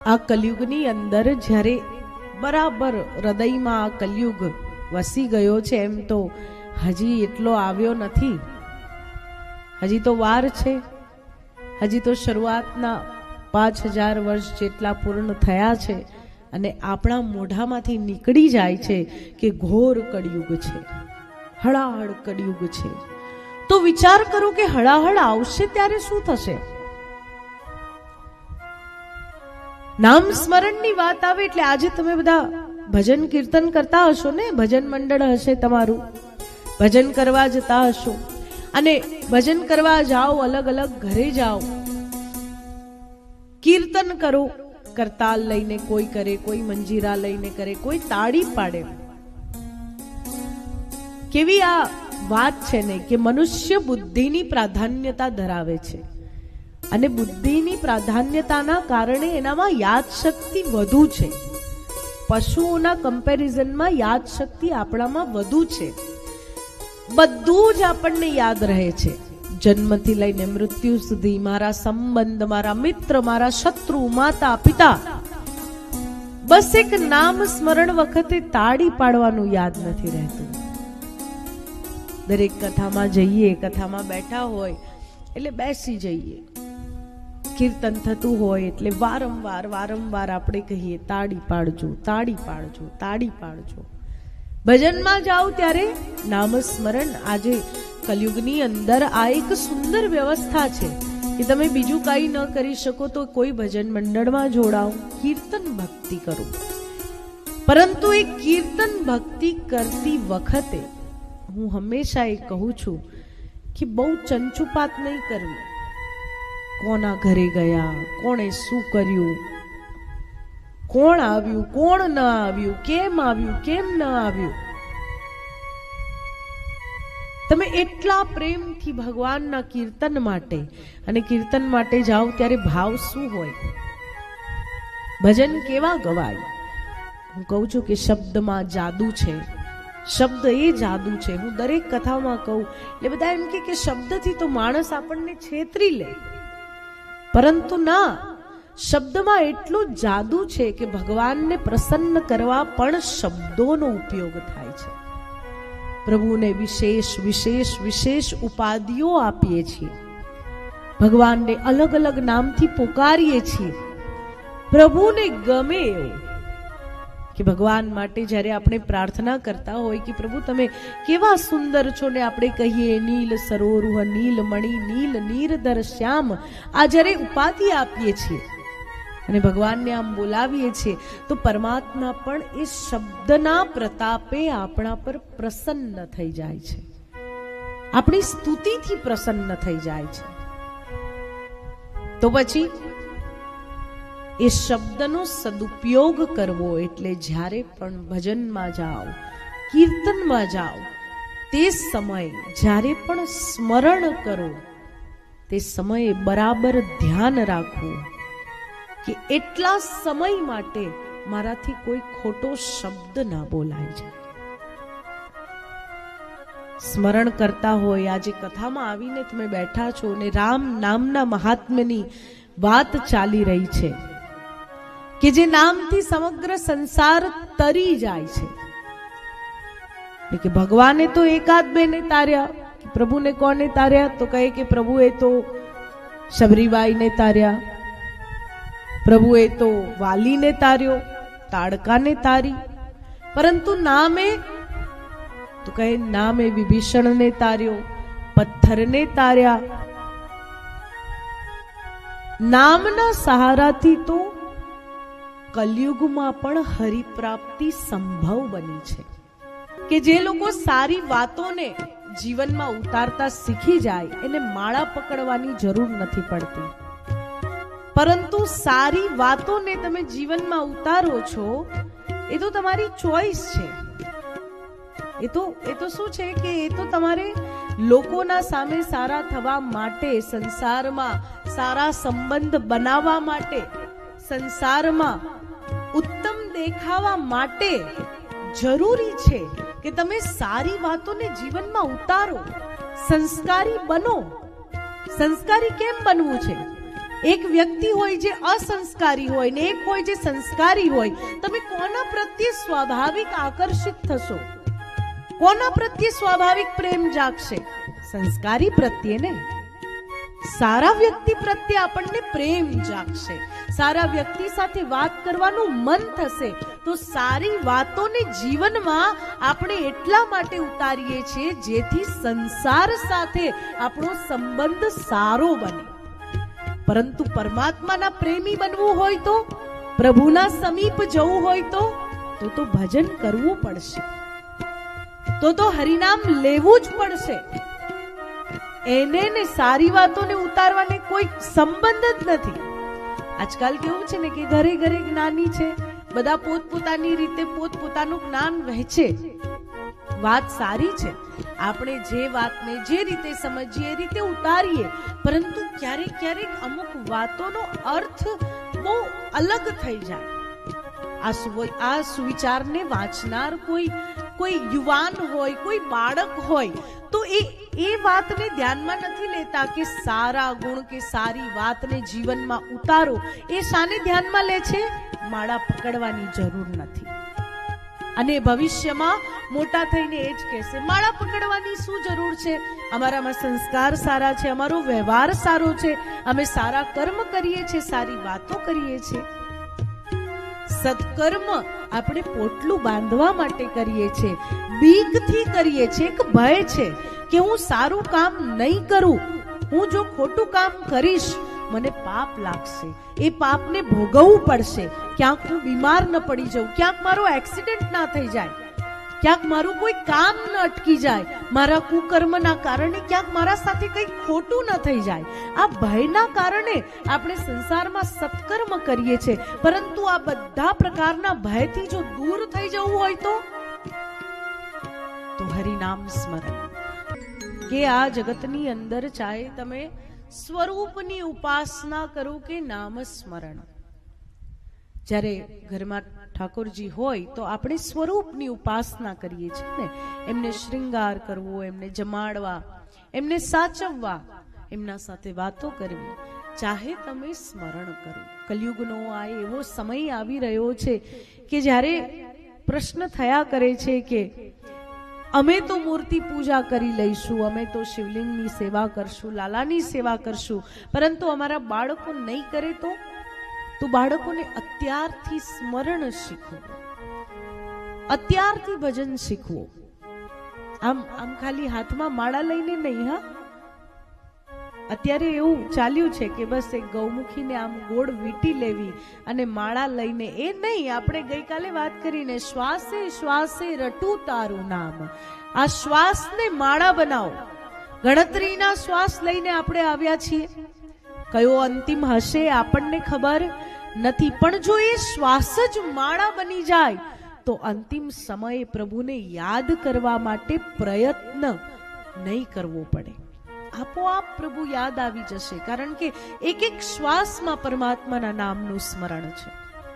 આ કલયુગની અંદર જ્યારે બરાબર હૃદયમાં આ કલયુગ વસી ગયો છે એમ તો હજી એટલો આવ્યો નથી. હજી તો વાર છે. હજી તો શરૂઆતના પાંચ હજાર વર્ષ જેટલા પૂર્ણ થયા છે અને આપણા મોઢામાંથી નીકળી જાય છે કે ઘોર કળિયુગ છે, હળાહળ કળિયુગ છે. તો વિચાર કરો કે હળાહળ આવશે ત્યારે શું થશે? નામ સ્મરણની વાત આવે એટલે આજે તમે બધા ભજન કીર્તન કરતા હશો ને? ભજન મંડળ હશે તમારું. ભજન કરવા જતા હશો. અને ભજન કરવા જાઓ, અલગ અલગ ઘરે જાઓ. કીર્તન કરો, કરતાલ લઈને કોઈ કરે, કોઈ મંજીરા લઈને કરે, કોઈ તાળી પાડે. કેવી આ વાત છે ને કે મનુષ્ય બુદ્ધિની પ્રાધાન્યતા ધરાવે છે. અને બુદ્ધિની પ્રાધાન્યતાના કારણે એનામાં યાદશક્તિ વધુ છે. પશુઓના કમ્પેરિઝનમાં યાદશક્તિ આપણામાં વધુ છે. બધું જ આપણને યાદ રહે છે. જન્મથી લઈને મૃત્યુ સુધી મારા સંબંધ, મારા મિત્ર, મારા શત્રુ, માતા, પિતા બસ એક નામ સ્મરણ વખતે તાળી પાડવાનું યાદ નથી રહેતું. દરેક કથામાં જઈએ, કથામાં બેઠા હોય, એટલે બેસી જઈએ. કીર્તન થતું હોય એટલે વારંવાર વારંવાર આપણે કહીએ, તાળી પાડજો તાળી પાડજો તાળી પાડજો. ભજનમાં જાઓ ત્યારે નામસ્મરણ. આજે કલયુગની અંદર આ એક સુંદર વ્યવસ્થા છે કે તમે બીજું કંઈ ન કરી શકો તો કોઈ ભજન મંડળમાં જોડાઓ, કીર્તન ભક્તિ કરો. પરંતુ એ કીર્તન ભક્તિ કરતી વખતે હું હંમેશા એ કહું છું કે બહુ ચંચુપાત નહીં કરવી. કોના ઘરે ગયા? કોણે શું કર્યું? કોણ આવ્યું? કોણ ન આવ્યું? કેમ આવ્યું? કેમ ન આવ્યું? તમે એટલા પ્રેમથી ભગવાનના કીર્તન માટે અને કીર્તન માટે જાઓ ત્યારે ભાવ શું હોય? ભજન કેવા ગવાય? હું કહું છું કે શબ્દમાં જાદુ છે. શબ્દ એ જાદુ છે. હું દરેક કથામાં કહું એટલે બધા એમ કે શબ્દથી તો માણસ આપણને છેતરી લે. પરંતુ ના, શબ્દમાં એટલું જાદુ છે કે ભગવાનને પ્રસન્ન કરવા પણ શબ્દોનો ઉપયોગ થાય છે. પ્રભુને વિશેષ વિશેષ વિશેષ ઉપાધિઓ આપીએ છીએ. ભગવાનને અલગ અલગ નામથી પોકારીએ છીએ. પ્રભુને ગમે એવું. કે ભગવાન માટે જ્યારે આપણે પ્રાર્થના કરતા હોય કે પ્રભુ તમે કેવા સુંદર છો ને આપણે કહીએ, નીલ સરોરુહ નીલ મણી નીલ નીરધર શ્યામ. આ જ્યારે ઉપાધિ આપીએ છીએ અને ભગવાનને આમ બોલાવીએ છીએ, તો પરમાત્મા પણ એ શબ્દના પ્રતાપે આપણા પર પ્રસન્ન થઈ જાય છે. આપણી સ્તુતિથી પ્રસન્ન થઈ જાય છે. તો પછી એ શબ્દનો સદુપયોગ કરવો એટલે જ્યારે પણ ભજનમાં જાઓ, કીર્તનમાં જાઓ, તે સમયે જ્યારે પણ સ્મરણ કરો, તે સમયે બરાબર ધ્યાન રાખવું કે એટલા સમય માટે મારાથી કોઈ ખોટો શબ્દ ના બોલાય જાય. સ્મરણ કરતા હોય, આજે કથામાં આવીને તમે બેઠા છો અને રામ નામના મહાત્મ્યની વાત ચાલી રહી છે. કે જે નામથી સમગ્ર સંસાર તરી જાય છે. કે ભગવાને તો એકાદ બેને તાર્યા પ્રભુને કોને તાર્યા? તો કહે કે પ્રભુએ તો શબરીબાઈને તાર્યા, પ્રભુએ તો વાલીને તાર્યો, તાડકાને તારી. પરંતુ નામે, તો કહે નામે વિભીષણને તાર્યો, પથ્થરને તાર્યા. નામના સહારાથી તો કલયુગમાં પણ હરિપ્રાપ્તિ સંભવ બની છે. કે જે લોકો સારી વાતોને જીવનમાં ઉતારતા શીખી જાય, એને માળા પકડવાની જરૂર નથી પડતી. પરંતુ સારી વાતોને તમે જીવનમાં ઉતારો છો, એ તો તમારી ચોઈસ છે. એ તો એ તો શું છે કે એ તો તમારે લોકોના સામે સારા થવા માટે, સંસારમાં સારા સંબંધ બનાવવા માટે, સંસારમાં ઉત્તમ દેખાવા માટે જરૂરી છે કે તમે સારી વાતોને જીવનમાં ઉતારો. સંસ્કારી બનો. સંસ્કારી કેમ બનવું છે? એક વ્યક્તિ હોય જે અસંસ્કારી હોય ને એક હોય જે સંસ્કારી હોય, તમે કોના પ્રત્યે સ્વાભાવિક આકર્ષિત થશો? કોના પ્રત્યે સ્વાભાવિક પ્રેમ જાગશે? સંસ્કારી પ્રત્યે ને સારા વ્યક્તિ પ્રત્યે આપણને પ્રેમ જાગશે. સારા વ્યક્તિ સાથે વાત કરવાનું મન થશે. તો સારી વાતોને જીવનમાં આપણે એટલા માટે ઉતારીએ છીએ જેથી સંસાર સાથે આપણો સંબંધ સારો બને. પરંતુ પરમાત્માના પ્રેમી બનવું હોય તો, પ્રભુના સમીપ જવું હોય તો તો તો ભજન કરવું પડશે. તો તો હરિનામ લેવું જ પડશે. એને ને સારી વાતોને ઉતારવાને કોઈ સંબંધ જ નથી. આજકાલ કેવું છે ને કે ઘરે ઘરે જ્ઞાની છે, બધા પોતપોતાની રીતે પોતપોતાનું જ્ઞાન વહેંચે. વાત સારી છે. આપણે જે વાતને જે રીતે સમજીએ એ રીતે ઉતારીએ. પરંતુ ક્યારેક ક્યારેક અમુક વાતોનો અર્થ બહુ અલગ થઈ જાય. આ આ સુવિચારને વાંચનાર કોઈ કોઈ યુવાન હોય, કોઈ બાળક હોય, તો એ એ વાતને ધ્યાનમાં નથી લેતા કે સારા ગુણ કે સારી વાતને જીવનમાં ઉતારો. એ શાને ધ્યાનમાં લે છે? માળા પકડવાની જરૂર નથી. અને ભવિષ્યમાં મોટા થઈને એ જ કહેશે, માળા પકડવાની શું જરૂર છે? અમારામાં સંસ્કાર સારા છે, અમારો વ્યવહાર સારો છે, અમે સારા કર્મ કરીએ છીએ, સારી વાતો કરીએ છીએ. સત્કર્મ આપણે પોટલું બાંધવા માટે કરીએ છીએ બીકથી કરીએ છીએ એક ભય છે કે હું સારું કામ નહીં કરું. હું જો ખોટું કામ કરીશ, મને પાપ લાગશે. એ પાપને ભોગવવું પડશે. ક્યાંક હું બીમાર ન પડી જાઉં. ક્યાંક મારો એક્સિડન્ટ ના થઈ જાય. ક્યાંક મારું કોઈ કામ ન અટકી જાય. મારા કુકર્મના કારણે ક્યાંક મારા સાથે કંઈક ખોટું ન થઈ જાય. આ ભયના કારણે આપણે સંસારમાં સત્કર્મ કરીએ છીએ. પરંતુ આ બધા પ્રકારના ભયથી જો દૂર થઈ જવું હોય તો? તો હરિનામ સ્મરણ. કે આ જગતની અંદર ચાહે તમે સ્વરૂપની ઉપાસના કરો કે નામ સ્મરણ. જ્યારે ઘરમાં ઠાકોરજી હોય તો આપણે સ્વરૂપની ઉપાસના કરીએ છીએ ને. એમને શ્રૃંગાર કરવો, એમને જમાડવા, એમને સાચવવા, એમના સાથે વાતો કરવી. ચાહે તમે સ્મરણ કરો. કલયુગનો આ એવો સમય આવી રહ્યો છે કે જ્યારે પ્રશ્ન થયા કરે છે કે અમે તો મૂર્તિ પૂજા કરી લઈશું, અમે તો શિવલિંગની સેવા કરશું, લાલાની સેવા કરશું, પરંતુ અમારા બાળકો નહીં કરે તો? તો બાળકોને અત્યારથી સ્મરણ શીખવું. અત્યારથી ભજન શીખવું. આમ આમ ખાલી હાથમાં માળા લઈને નહીં, હા? અત્યારે એવું ચાલ્યું છે કે બસ એક ગૌમુખીને આમ ગોળ વીટી લેવી અને માળા લઈને એ નહીં, આપણે ગઈકાલે વાત કરીને શ્વાસે શ્વાસે રટું તારું નામ. આ શ્વાસને માળા બનાવો. ગણતરીના શ્વાસ લઈને આપણે આવ્યા છીએ. કયો અંતિમ હશે આપણને ખબર? નથી, પણ જો એ શ્વાસ જ માળા બની જાય, તો અંતિમ સમયે પ્રભુને યાદ કરવા માટે પ્રયત્ન નહીં કરવો પડે. આપોઆપ પ્રભુ યાદ આવી જશે, કારણ કે એક એક શ્વાસમાં પરમાત્માના નામનું સ્મરણ છે.